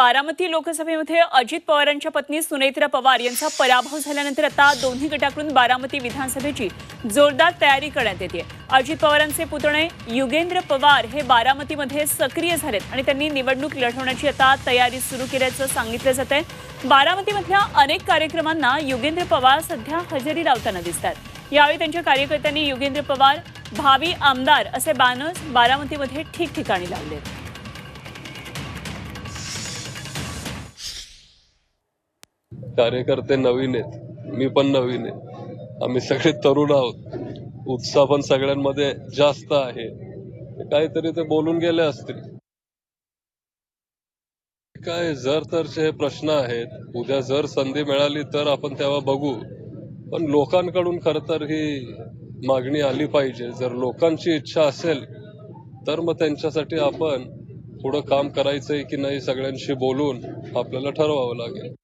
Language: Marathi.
बारामती लोकसभेमध्ये अजित पवारांच्या पत्नी सुनेत्रा पवार यांचा पराभव झाल्यानंतर आता दोन्ही गटाकडून बारामती विधानसभेची जोरदार तयारी करण्यात येते. अजित पवारांचे पुतणे युगेंद्र पवार हे बारामतीमध्ये सक्रिय झालेत आणि त्यांनी निवडणूक लढवण्याची आता तयारी सुरू केल्याचं सांगितलं जात आहे बारामतीमधल्या अनेक कार्यक्रमांना युगेंद्र पवार सध्या हजेरी लावताना दिसतात. यावेळी त्यांच्या कार्यकर्त्यांनी युगेंद्र पवार भावी आमदार असे बॅनर्स बारामतीमध्ये ठिकठिकाणी लावलेत. कार्यकर्ते नवीन आहेत. मी पण नवीन आहे. आम्ही सगळे तरुण आहोत. उत्साह पण सगळ्यांमध्ये जास्त आहे. काहीतरी ते बोलून गेले असतील. काय जर तरचे हे प्रश्न आहेत. उद्या जर संधी मिळाली तर आपण तेव्हा बघू. पण लोकांकडून खरं तर ही मागणी आली पाहिजे. जर लोकांची इच्छा असेल तर मग त्यांच्यासाठी आपण पुढं काम करायचंय की नाही सगळ्यांशी बोलून आपल्याला ठरवावं लागेल.